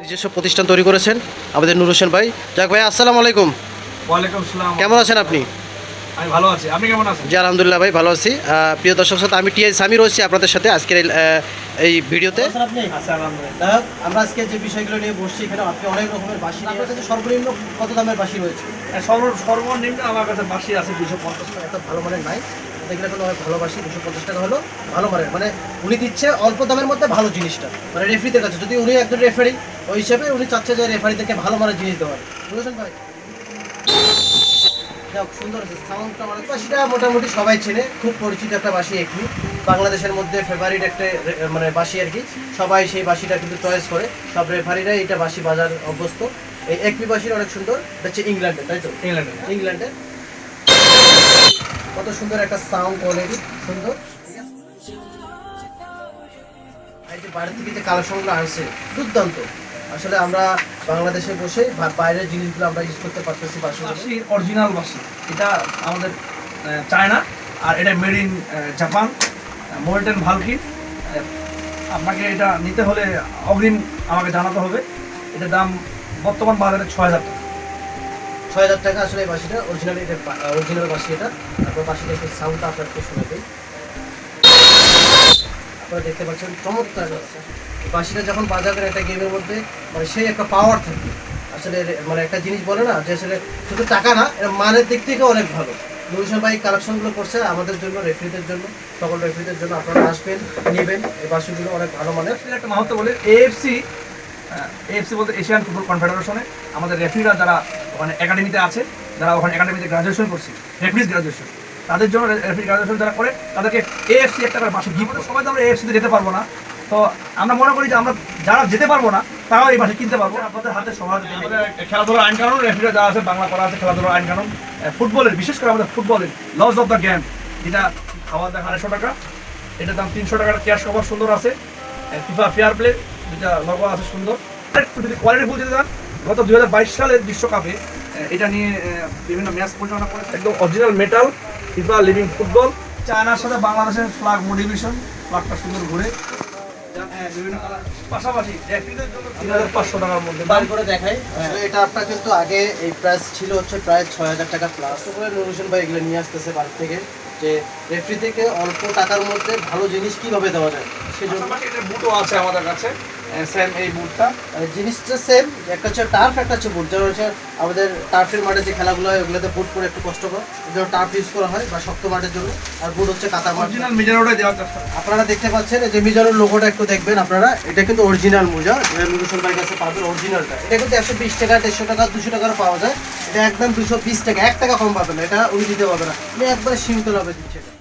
নিজস্ব প্রতিষ্ঠান তৈরি করেছেন আমাদের নুর হোসেন ভাই। যাক ভাই আসসালামু আলাইকুম। ওয়ালাইকুম আসসালাম। কেমন আছেন আপনি? আমি ভালো আছি। আপনি কেমন আছেন? জি আলহামদুলিল্লাহ ভাই ভালো আছি। প্রিয় দর্শক সাথে আমি টিআই সামি রয়েছি আপনাদের সাথে আজকের এই, ভিডিওতে। আপনি আলহামদুলিল্লাহ আমরা আজকে যে বিষয়গুলো নিয়ে বসছি এখানে আপনি অনেক রকমের বাসি সর্বনিম্ন কত দামের বাসি রয়েছে? সর্বনিম্ন আমার কাছে বাসি আছে দুশো পঞ্চাশ টাকা। এত ভালো মানের নাই। দেখলে কোনো ভালো দুশো পঞ্চাশ টাকা হলো ভালো মানের। মানে উনি দিচ্ছে অল্প দামের মধ্যে ভালো জিনিসটা। মানে রেফারিদের কাছে যদি উনি একজন রেফারি ওই হিসাবে উনি চাচ্ছে যে রেফারিদেরকে ভালো মানের জিনিস দেওয়ার। বুঝেছেন ভাই? যাক সুন্দর আছে সাউন্ডটা মানে বাসিটা মোটামুটি সবাই চেনে। খুব পরিচিত একটা বাসি একটি। বাংলাদেশের মধ্যে ফেভারিট একটা মানে বাসি আর কি। সবাই সেই বাসিটা কিন্তু চয়েস করে। সব রেফারিরা এইটা বাসি বাজার অভ্যস্ত। এই একমি বাসির অনেক সুন্দর। এটা হচ্ছে ইংল্যান্ডের তাই তো? ইংল্যান্ডে ইংল্যান্ডের কত সুন্দর একটা সাউন্ড কোয়ালিটি সুন্দর। এই যে থেকে যে কালেকশনগুলো আসছে দুর্দান্ত। আসলে আমরা বাংলাদেশে বসে বাইরের জিনিসগুলো আমরা ইউজ করতে পারতেছি বাসি অরিজিনাল বাসি। এটা আমাদের চায়না আর এটা মেড ইন জাপান মোল্টেন ভালকি আপনাকে এটা নিতে হলে অগ্রিম আমাকে জানাতে হবে। এটার দাম বর্তমান বাজারে ছয় হাজার টাকা। ছয় হাজার টাকা আসলে এই বাসিটা অরিজিনাল এটা অরিজিনাল বাসি এটা। তারপর বাসিটা একটু সাউন্ডটা আপনাকে শোনা দিই আপনারা দেখতে পাচ্ছেন, চমৎকার বাসিটা যখন বাজাবেন একটা গেমের মধ্যে মানে সেই একটা পাওয়ার থাকে। আসলে মানে একটা জিনিস বলে না যে আসলে শুধু টাকা না এটা মানের দিক থেকে অনেক ভালো। নুরুশন ভাই কালেকশনগুলো করছে, আমাদের জন্য রেফারিদের জন্য, সকল রেফারিদের জন্য আপনারা আসবেন, নেবেন। এই বাসিগুলো অনেক ভালো আসলে একটা মাহাত্ম বলে এএফসি এএফসি বলতে এশিয়ান ফুটবল কনফেডারেশনে আমাদের রেফারিরা যারা ওখানে একাডেমিতে আছে, যারা ওখানে একাডেমিতে গ্রাজুয়েশন করছে রেফারিজ গ্রাজুয়েশন তাদের জন্য রেফারি গ্রাজুয়েশন যারা করে তাদেরকে এএফসি একটা করে মাসে গিফট সবাই তো আমরা এএফসিতে যেতে পারব না। তো আমরা মনে করি যে আমরা যারা যেতে পারব না তারাও এই মাসে কিনতে পারব। আপনাদের হাতে সবার খেলাধুলার আইন কানুন রেফারিরা যারা আছে বাংলা করা আছে খেলাধুলার আইন কানুন ফুটবলের বিশেষ করে আমাদের ফুটবলের লস অফ দ্য গেম যেটা খাওয়া দাওয়া আড়াইশো টাকা এটার দাম তিনশো টাকার ক্যাশ কভার সুন্দর আছে। ফিফা ফেয়ার প্লে যেটা লগো আছে সুন্দর। যদি কোয়ালিটি বলতে চান গত দুই হাজার বাইশ সালের বিশ্বকাপে এটা নিয়ে বিভিন্ন ম্যাচ পরিচালনা করেছে। একদম original metal FIFA living football. চায়নার সাথে বাংলাদেশের ফ্ল্যাগ মোটিভেশন ফ্ল্যাগটা সুন্দর ঘুরে। পাশাপাশি একটিদের জন্য তিন হাজার পাঁচশো টাকার মধ্যে। বার করে দেখাই। এটা আপনার কিন্তু আগে এই প্রাইস ছিল হচ্ছে প্রায় ছয় হাজার টাকা প্লাস তারপরে নুর হোসেন ভাই এগুলো নিয়ে আসতেছে বাড়ি থেকে যে রেফ্রি থেকে অল্প টাকার মধ্যে ভালো জিনিস কীভাবে দেওয়া যায়? সেজন্য পাশাপাশি এটা বুটও আছে আমাদের কাছে সেম এই বুটটা। মানে জিনিসটা সেম একটা হচ্ছে টার্ফ একটা হচ্ছে বুট হচ্ছে আমাদের টার্ফের মাঠে যে খেলাগুলো হয় ওগুলোতে বুট পরে একটু কষ্ট করে। যেমন টার্ফ ইউজ করা হয় বা শক্ত মাঠের জন্য। আর বুট হচ্ছে মাঠ। অরিজিনাল আপনারা দেখতে পাচ্ছেন এই যে মিজানোর লোগোটা একটু দেখবেন আপনারা। এটা কিন্তু অরিজিনাল মোজা নুরুসন ভাইয়ের কাছে পাবেন অরিজিনালটা এটা কিন্তু একশো বিশ টাকা দেড়শো টাকা দুশো টাকার পাওয়া যায়। এটা একদম দুশো বিশ টাকা এক টাকা কম পাবেন না। এটা উনি দিতে পারবে না। উনি একবারে সীমিতভাবে দিচ্ছে এটা।